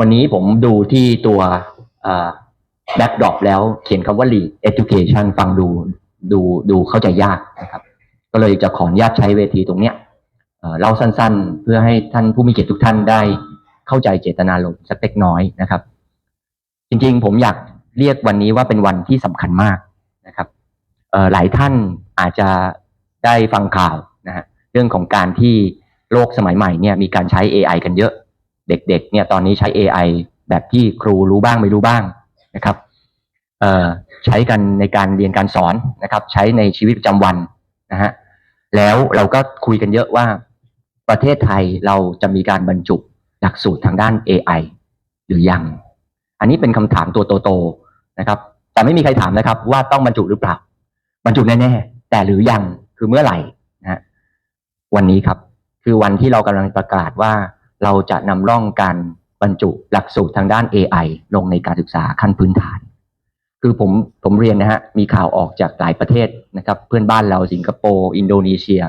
วันนี้ผมดูที่ตัวแบ็กดรอปแล้วเขียนคำว่า lead education ฟังดูดูดูเข้าใจยากนะครับ ก็เลยจะขออนุญาตใช้เวทีตรงเนี้ยเล่าสั้นๆ เพื่อให้ท่านผู้มีเกียรติทุกท่านได้เข้าใจเจตนารมสักเล็กน้อยนะครับ จริงๆ ผมอยากเรียกวันนี้ว่าเป็นวันที่สำคัญมากนะครับหลายท่านอาจจะได้ฟังข่าวนะฮะเรื่องของการที่โลกสมัยใหม่เนี่ยมีการใช้ AI กันเยอะ เด็กๆเนี่ยตอนนี้ใช้ AI แบบที่ครูรู้บ้างไม่รู้บ้างนะครับใช้กันในการเรียนการสอนนะครับ ใช้ในชีวิตประจำวันนะฮะแล้วเราก็คุยกันเยอะว่าประเทศไทยเราจะมีการบรรจุหลักสูตรทางด้าน AI หรือยัง อันนี้เป็นคำถามตัวโตๆนะครับ แต่ไม่มีใครถามนะครับ ว่าต้องบรรจุหรือเปล่า บรรจุแน่ๆแต่หรือยังคือเมื่อไหร่นะฮะวันนี้ครับ คือวันที่เรากำลังประกาศว่า เราจะนำร่องการบรรจุหลักสูตรทางด้าน AI ลงในการศึกษาขั้นพื้นฐาน คือผมผมเรียนนะฮะมีข่าวออกจากหลายประเทศนะครับ เพื่อนบ้านเราสิงคโปร์อินโดนีเซีย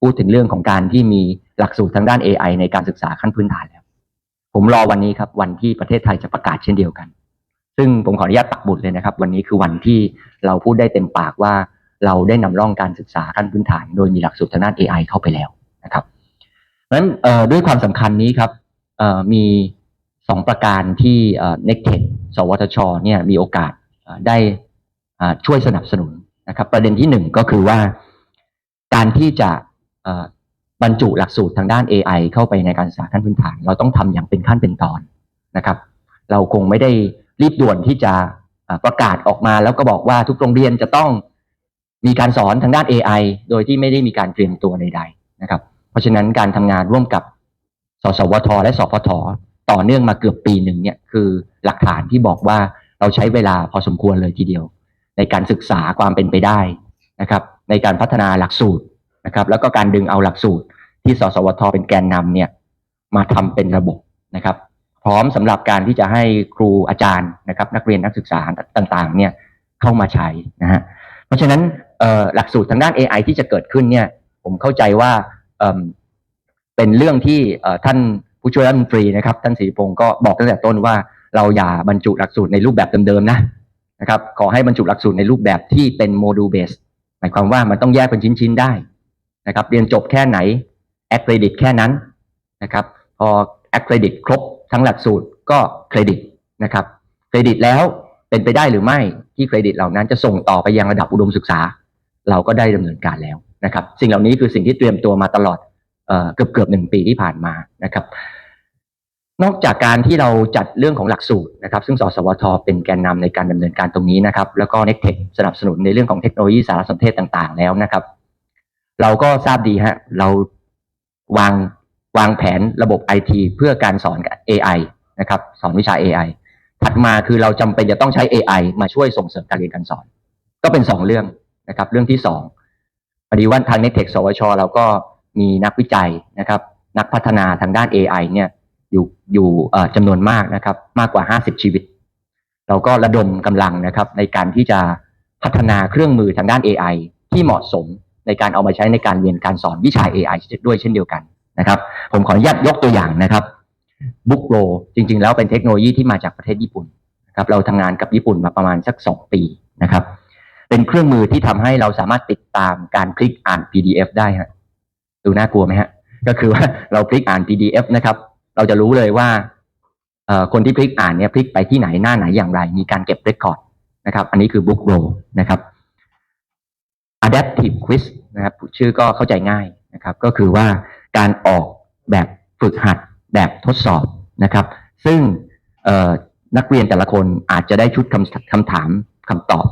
พูดถึงเรื่องของการที่มีหลักสูตรทางด้าน AI ในการศึกษาขั้นพื้นฐานแล้ว ผมรอวันนี้ครับวันที่ประเทศไทยจะประกาศเช่นเดียวกัน ซึ่งผมขออนุญาตปักบุตรเลยนะครับ วันนี้คือวันที่เราพูดได้เต็มปากว่า เราได้นำร่องการศึกษาขั้นพื้นฐาน โดยมีหลักสูตรทางด้าน AI เข้าไปแล้ว นั้นด้วยความสำคัญนี้ครับมีสองประการที่เอ่อ n e c t e c สวทชเนี่ยมีโอกาสได้ช่วยสนับสนุนนะครับ ประเด็นที่หนึ่งก็คือว่าการที่จะบรรจุหลักสูตรทางด้าน AI เข้าไปในการศึกษาขั้นพื้นฐาน เราต้องทำอย่างเป็นขั้นเป็นตอนนะครับ เราคงไม่ได้รีบด่วนที่จะประกาศออกมา แล้วก็บอกว่าทุกโรงเรียนจะต้องมีการสอนทางด้าน AI โดยที่ไม่ได้มีการเตรียมตัวใดๆนะครับ ราะฉะนั้นการทำงานร่วมกับสสวท และสพทต่อเนื่องมาเกือบปีหนึ่งเนี่ยคือหลักฐานที่บอกว่าเราใช้เวลาพอสมควรเลยทีเดียว ในการศึกษาความเป็นไปได้นะครับ ในการพัฒนาหลักสูตรนะครับ แล้วก็การดึงเอาหลักสูตร ที่สสวท เป็นแกนนำเนี่ยมาทำเป็นระบบนะครับ พร้อมสำหรับการที่จะให้ครูอาจารย์นะครับ นักเรียนนักศึกษาต่างๆ เนี่ยเข้ามาใช้นะฮะเพราะฉะนั้นหลักสูตรทางด้าน AI ที่จะเกิดขึ้นเนี่ย ผมเข้าใจว่า เป็นเรื่องที่ท่านผู้ช่วยรัฐมนตรีนะครับ ท่านศรีพงศ์ก็บอกตั้งแต่ต้นว่าเราอย่าบรรจุหลักสูตรในรูปแบบเดิมๆนะนะครับขอให้บรรจุหลักสูตรในรูปแบบที่เป็นโมดูลเบสหมายความว่ามันต้องแยกเป็นชิ้นๆได้นะครับ เรียนจบแค่ไหนแอคเครดิตแค่นั้นนะครับ พอแอคเครดิตครบทั้งหลักสูตรก็เครดิตนะครับ เครดิตแล้วเป็นไปได้หรือไม่ที่เครดิตเหล่านั้นจะส่งต่อไปยังระดับอุดมศึกษา เราก็ได้ดำเนินการแล้ว นะครับ สิ่งเหล่านี้คือสิ่งที่เตรียมตัวมาตลอดเออเกือบเกือบหนึ่งปีที่ผ่านมานะครับ นอกจากการที่เราจัดเรื่องของหลักสูตรนะครับ ซึ่งสสวทเป็นแกนนำในการดำเนินการตรงนี้นะครับ แล้วก็ n e c t e c h สนับสนุนในเรื่องของเทคโนโลยีสารสนเทศต่างๆ แล้วนะครับ เราก็ทราบดีฮะเราวางวางแผนระบบ IT เพื่อการสอนกับ AI นะครับสอนวิชา AI ถัดมาคือเราจำเป็นจะต้องใช้ AI มาช่วยส่งเสริมการเรียนการสอน ก็เป็นสองเรื่องนะครับ เรื่องที่สอง พอดีว่าทาง n e t e c h สวช เราก็มีนักวิจัยนะครับ นักพัฒนาทางด้าน AI เนี่ยอยู่อยู่จำนวนมากนะครับ มากกว่า 50 ชีวิต เราก็ระดมกำลังนะครับ ในการที่จะพัฒนาเครื่องมือทางด้าน AI ที่เหมาะสมในการเอามาใช้ในการเรียนการสอนวิชา AI ด้วยเช่นเดียวกันนะครับ ผมขออนุญาตยกตัวอย่างนะครับ Book Pro จริง ๆ แล้วเป็นเทคโนโลยีที่มาจากประเทศญี่ปุ่นนะครับ เราทำงานกับญี่ปุ่นมาประมาณสัก 2 ปีนะครับ เป็นเครื่องมือที่ทำให้เราสามารถติดตามการคลิกอ่าน PDF ได้ฮะดูน่ากลัวไหมฮะ ก็คือว่าเราคลิกอ่าน PDF นะครับ เราจะรู้เลยว่าคนที่คลิกอ่านเนี่ยคลิกไปที่ไหนหน้าไหนอย่างไร มีการเก็บเรคคอร์ดนะครับ อันนี้คือ Book Pro นะครับ Adaptive Quiz นะครับชื่อก็เข้าใจง่ายนะครับ ก็คือว่าการออกแบบฝึกหัดแบบทดสอบนะครับ ซึ่งนักเรียนแต่ละคนอาจจะได้ชุดคำคำถามคำตอบ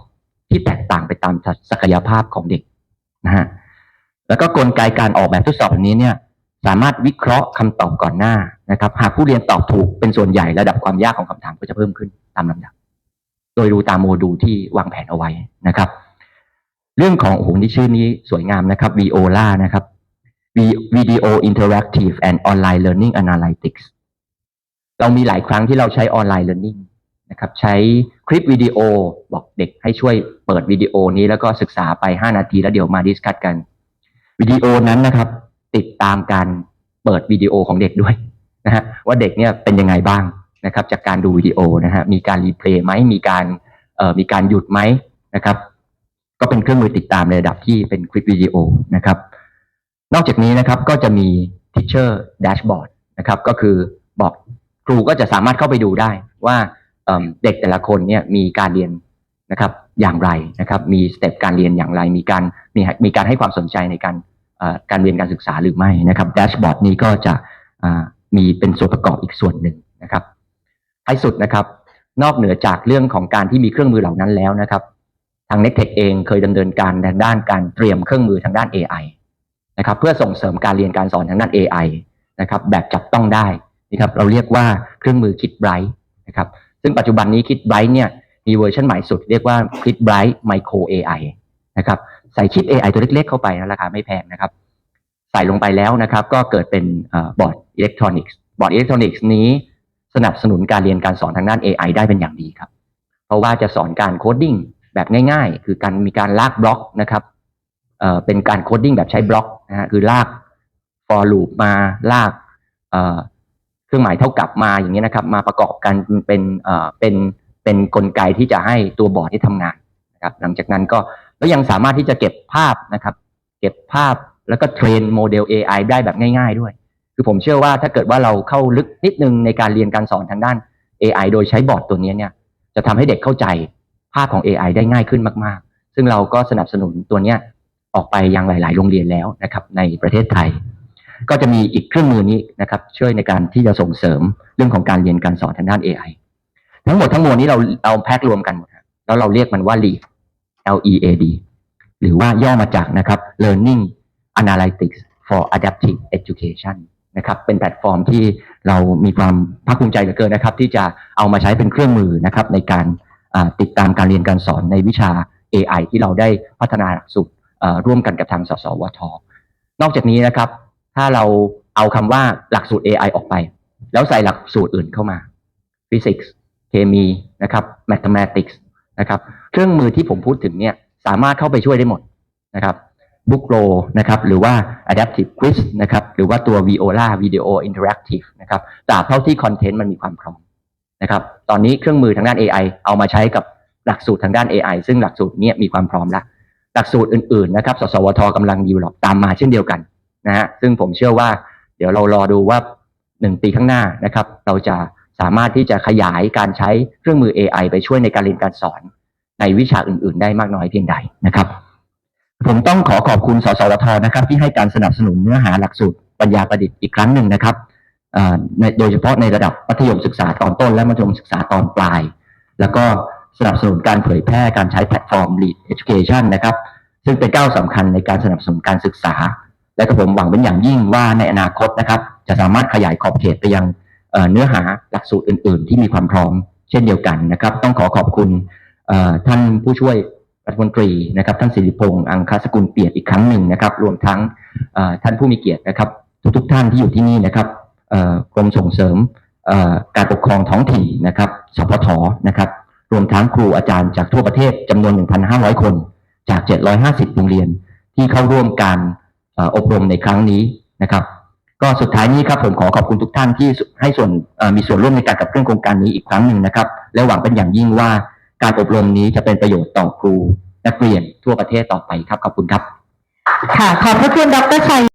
ที่แตกต่างไปตามศักยภาพของเด็กนะฮะแล้วก็กลไกการออกแบบทดสอบนี้เนี่ย สามารถวิเคราะห์คำตอบก่อนหน้านะครับ หากผู้เรียนตอบถูกเป็นส่วนใหญ่ระดับความยากของคำถามก็จะเพิ่มขึ้นตามลำดับ โดยดูตามโมดูลที่วางแผนเอาไว้นะครับ เรื่องของโอ้โหนี่ชื่อนี้สวยงามนะครับ Viola นะครับ Vi- Video Interactive and Online Learning Analytics เรามีหลายครั้งที่เราใช้ออนไลน์ learning นะครับใช้คลิปวิดีโอบอกเด็กให้ช่วยเปิดวิดีโอนี้แล้วก็ศึกษาไป 5 นาทีแล้วเดี๋ยวมาดิสคัตกันวิดีโอนั้นนะครับ ติดตามการเปิดวิดีโอของเด็กด้วยนะฮะว่าเด็กเนี่ยเป็นยังไงบ้างนะครับ จากการดูวิดีโอนะฮะมีการรีเพลย์ไหมมีการเอ่อมีการหยุดไหมนะครับ ก็เป็นเครื่องมือติดตามในระดับที่เป็นคลิปวิดีโอนะครับ นอกจากนี้นะครับก็จะมี Teacher Dashboard นะครับ ก็คือบอกครูก็จะสามารถเข้าไปดูได้ว่า เเด็กแต่ละคนเนี่ยมีการเรียนนะครับอย่างไรนะครับ มีสเต็ปการเรียนอย่างไร มีการมีมีการให้ความสนใจในการการเรียนการศึกษาหรือไม่นะครับแดชบอร์ดนี้ก็จะมีเป็นส่วนประกอบอีกส่วนหนึ่งนะครับท้ายสุดนะครับ นอกเหนือจากเรื่องของการที่มีเครื่องมือเหล่านั้นแล้วนะครับ ทาง n e c t e c h เองเคยดำเนินการทางด้านการเตรียมเครื่องมือทางด้าน AI นะครับเพื่อส่งเสริมการเรียนการสอนทางด้าน AI นะครับแบบจับต้องได้นะครับเราเรียกว่าเครื่องมือ Kit Bright นะครับ ซึ่งปัจจุบันนี้ Kit Bright เนี่ยมีเวอร์ชันใหม่สุด เรียกว่า Kit Bright Micro AI นะครับใส่ชิป AI ตัวเล็กๆเข้าไปนะราคาไม่แพงนะครับ ใส่ลงไปแล้วนะครับ ก็เกิดเป็นบอร์ดอิเล็กทรอนิกส์บอร์ดอิเล็กทรอนิกส์นี้สนับสนุนการเรียนการสอนทางด้าน AI ได้เป็นอย่างดีครับ เพราะว่าจะสอนการโคดดิ้งแบบง่ายๆ คือการมีการลากบล็อกนะครับเอ่อเป็นการโคดดิ้งแบบใช้บล็อกนะฮะคือลาก for loop มาลาก เครื่องหมายเท่ากับมาอย่างนี้นะครับ มาประกอบกันเป็นเอ่อเป็นเป็นกลไกที่จะให้ตัวบอร์ดที่ทำงานนะครับ หลังจากนั้นก็แล้วยังสามารถที่จะเก็บภาพนะครับ เก็บภาพแล้วก็เทรนโมเดล AI ได้แบบง่าย ๆ ด้วย คือผมเชื่อว่าถ้าเกิดว่าเราเข้าลึกนิดนึงในการเรียนการสอนทางด้าน AI โดยใช้บอร์ดตัวนี้เนี่ย จะทำให้เด็กเข้าใจภาพของ AI ได้ง่ายขึ้นมากๆ ซึ่งเราก็สนับสนุนตัวเนี้ยออกไปยังหลาย ๆ โรงเรียนแล้วนะครับในประเทศไทย ก็จะมีอีกเครื่องมือนี้นะครับ ช่วยในการที่จะส่งเสริมเรื่องของการเรียนการสอนทางด้าน AI ทั้งหมดทั้งมวลนี้เราเอาแพ็ครวมกันหมดแล้วเราเรียกมันว่า LEAD L E A D หรือว่าย่อมาจากนะครับ Learning Analytics for Adaptive Education นะครับเป็นแพลตฟอร์มที่เรามีความภาคภูมิใจเหลือเกินนะครับ ที่จะเอามาใช้เป็นเครื่องมือนะครับ ในการติดตามการเรียนการสอนในวิชา AI ที่เราได้พัฒนาหลักสูตรร่วมกันกับทางสสวท นอกจากนี้นะครับ ถ้าเราเอาคำว่าหลักสูตร AI ออกไป แล้วใส่หลักสูตรอื่นเข้ามา Physics เคมีนะครับ Mathematics นะครับเครื่องมือที่ผมพูดถึงเนี่ยสามารถเข้าไปช่วยได้หมดนะครับบุ๊กโ o นะครับหรือว่า Adaptive Quiz นะครับหรือว่าตัว Viola Video Interactive นะครับตราบเท่าที่คอนเทนต์มันมีความพร้อมนะครับตอนนี้เครื่องมือทางด้าน AI เอามาใช้กับหลักสูตรทางด้าน AI ซึ่งหลักสูตรนี้มีความพร้อมแล้ว หลักสูตรอื่นๆนะครับ สสวทกำลังดีลอปตามมาเช่นเดียวกัน นะฮะซึ่งผมเชื่อว่าเดี๋ยวเรารอดูว่าหนึ่งปีข้างหน้านะครับ เราจะสามารถที่จะขยายการใช้เครื่องมือ AI ไปช่วยในการเรียนการสอน ในวิชาอื่น ๆ ได้มากน้อยเพียงใดนะครับ ผมต้องขอขอบคุณสสวทนะครับ ที่ให้การสนับสนุนเนื้อหาหลักสูตรปัญญาประดิษฐ์อีกครั้งหนึ่งนะครับโดยเฉพาะในระดับมัธยมศึกษาตอนต้นและมัธยมศึกษาตอนปลาย แล้วก็สนับสนุนการเผยแพร่การใช้แพลตฟอร์ม Lead Education นะครับ ซึ่งเป็นก้าวสำคัญในการสนับสนุนการศึกษา และก็ผมหวังเป็นอย่างยิ่งว่าในอนาคตนะครับ จะสามารถขยายขอบเขตไปยังเนื้อหาหลักสูตรอื่น ๆ ที่มีความพร้อมเช่นเดียวกันนะครับ ต้องขอขอบคุณท่านผู้ช่วยรัฐมนตรีนะครับท่านสิริพงษ์อังคสกุลเปียรอีกครั้งหนึ่งนะครับ รวมทั้งท่านผู้มีเกียรตินะครับ ทุกๆท่านที่อยู่ที่นี่นะครับกรมส่งเสริมการปกครองท้องถิ่นนะครับสพทนะครับ รวมทั้งครูอาจารย์จากทั่วประเทศจำนวน 1,500 คน จาก 750 โรงเรียนที่เข้าร่วมการ อบรมในครั้งนี้นะครับ ก็สุดท้ายนี้ครับผมขอขอบคุณทุกท่านที่ให้ส่วนมีส่วนร่วมในการกับเครื่องโครงการนี้อีกครั้งหนึ่งนะครับ และหวังเป็นอย่างยิ่งว่าการอบรมนี้จะเป็นประโยชน์ต่อครูนักเรียนทั่วประเทศต่อไปครับขอบคุณครับ ค่ะขอบพระคุณดรชัย